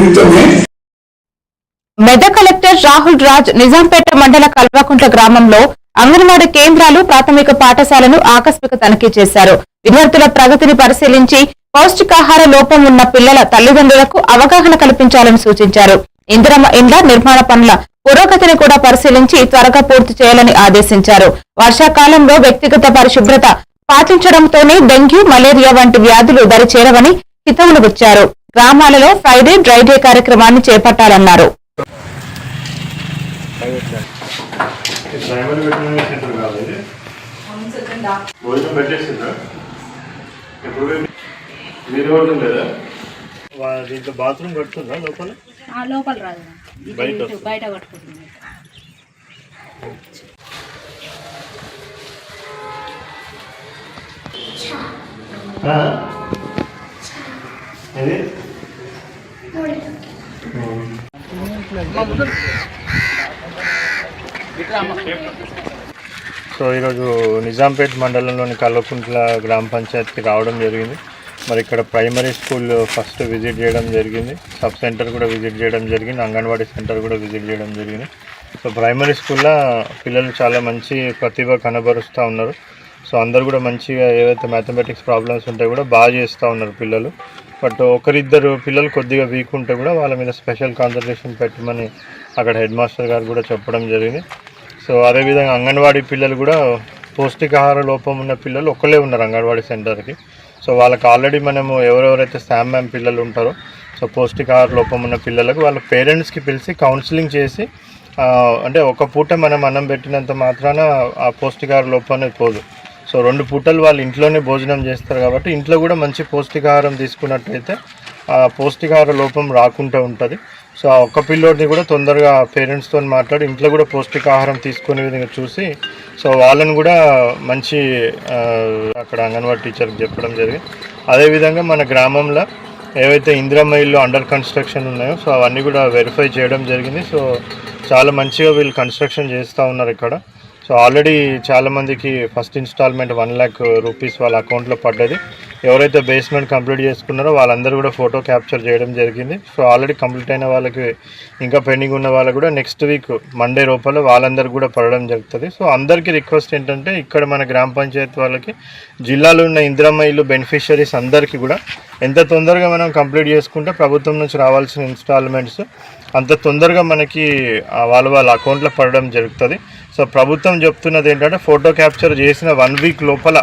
నిమిత్తమే మెదక్ కలెక్టర్ రాహుల్ రాజ్ నిజాంపేట మండల కల్వకుంట్ల గ్రామంలో అంగన్వాడీ కేంద్రాలు ప్రాథమిక పాఠశాలను ఆకస్మిక తనిఖీ చేశారు. విద్యార్థుల ప్రగతిని పరిశీలించి పౌష్టికాహార లోపం ఉన్న పిల్లల తల్లిదండ్రులకు అవగాహన కల్పించాలని సూచించారు. ఇందిరమ్మ ఇండ్ల నిర్మాణ పనుల పురోగతిని కూడా పరిశీలించి త్వరగా పూర్తి చేయాలని ఆదేశించారు. వర్షాకాలంలో వ్యక్తిగత పరిశుభ్రత పాటించడంతోనే డెంగ్యూ మలేరియా వంటి వ్యాధులు దరిచేరవని హితవులు వచ్చారు. గ్రామాలలో ఫ్రైడే డ్రై డే కార్యక్రమాన్ని చేపట్టాలన్నారు. దీంట్లో బాత్రూమ్ కట్టుకుందా లోపల? లోపల రాదు. బయట వస్తుంది. సో ఈరోజు నిజాంపేట్ మండలంలోని కల్వకుంట్ల గ్రామ పంచాయతీకి రావడం జరిగింది. మరి ఇక్కడ ప్రైమరీ స్కూల్ ఫస్ట్ విజిట్ చేయడం జరిగింది. సబ్ సెంటర్ కూడా విజిట్ చేయడం జరిగింది. అంగన్వాడీ సెంటర్ కూడా విజిట్ చేయడం జరిగింది. సో ప్రైమరీ స్కూల్లో పిల్లలు చాలా మంచి ప్రతిభ కనబరుస్తూ ఉన్నారు. సో అందరు కూడా మంచిగా ఏవైతే మ్యాథమెటిక్స్ ప్రాబ్లమ్స్ ఉంటాయో కూడా బాగా చేస్తూ ఉన్నారు పిల్లలు. బట్ ఒకరిద్దరు పిల్లలు కొద్దిగా వీక్ ఉంటే కూడా వాళ్ళ మీద స్పెషల్ కాన్సన్ట్రేషన్ పెట్టమని అక్కడ హెడ్ మాస్టర్ గారు కూడా చెప్పడం జరిగింది. సో అదేవిధంగా అంగన్వాడీ పిల్లలు కూడా పౌష్టికాహార లోపం ఉన్న పిల్లలు ఒక్కలే ఉన్నారు అంగన్వాడీ సెంటర్కి సో వాళ్ళకి ఆల్రెడీ మనము ఎవరెవరైతే శామ్ మ్యామ్ పిల్లలు ఉంటారో సో పౌష్టికాహార లోపం ఉన్న పిల్లలకు వాళ్ళ పేరెంట్స్కి పిలిచి కౌన్సిలింగ్ చేసి అంటే ఒక పూట మనం అన్నం పెట్టినంత మాత్రాన ఆ పౌష్టికాహార లోపం అనేది పోదు. సో రెండు పూటలు వాళ్ళు ఇంట్లోనే భోజనం చేస్తారు కాబట్టి ఇంట్లో కూడా మంచి పౌష్టికాహారం తీసుకున్నట్టయితే ఆ పౌష్టికాహార లోపం రాకుండా ఉంటుంది. సో ఆ ఒక్క పిల్లోడిని కూడా తొందరగా పేరెంట్స్తో మాట్లాడి ఇంట్లో కూడా పౌష్టికాహారం తీసుకునే విధంగా చూసి సో వాళ్ళని కూడా మంచి అక్కడ అంగన్వాడీ టీచర్కి చెప్పడం జరిగింది. అదేవిధంగా మన గ్రామంలో ఏవైతే ఇందిరమ్మ ఇల్లు అండర్ కన్స్ట్రక్షన్ ఉన్నాయో సో అవన్నీ కూడా వెరిఫై చేయడం జరిగింది. సో చాలా మంచిగా వీళ్ళు కన్స్ట్రక్షన్ చేస్తూ ఉన్నారు ఇక్కడ. సో ఆల్రెడీ చాలామందికి first installment one lakh rupees వాళ్ళ అకౌంట్లో పడ్డది. ఎవరైతే బేస్మెంట్ కంప్లీట్ చేసుకున్నారో వాళ్ళందరూ కూడా ఫోటో క్యాప్చర్ చేయడం జరిగింది. సో ఆల్రెడీ కంప్లీట్ అయిన వాళ్ళకి ఇంకా పెండింగ్ ఉన్న వాళ్ళకి కూడా నెక్స్ట్ వీక్ మండే లోపల వాళ్ళందరూ కూడా పడడం జరుగుతుంది. సో అందరికీ రిక్వెస్ట్ ఏంటంటే ఇక్కడ మన గ్రామ పంచాయతీ వాళ్ళకి జిల్లాలో ఉన్న ఇందిరమ్మ ఇల్లు బెనిఫిషరీస్ అందరికీ కూడా ఎంత తొందరగా మనం కంప్లీట్ చేసుకుంటే ప్రభుత్వం నుంచి రావాల్సిన ఇన్స్టాల్మెంట్స్ అంత తొందరగా మనకి వాళ్ళ వాళ్ళ అకౌంట్లో పడడం జరుగుతుంది. సో ప్రభుత్వం చెప్తున్నది ఏంటంటే ఫోటో క్యాప్చర్ చేసిన వన్ వీక్ లోపల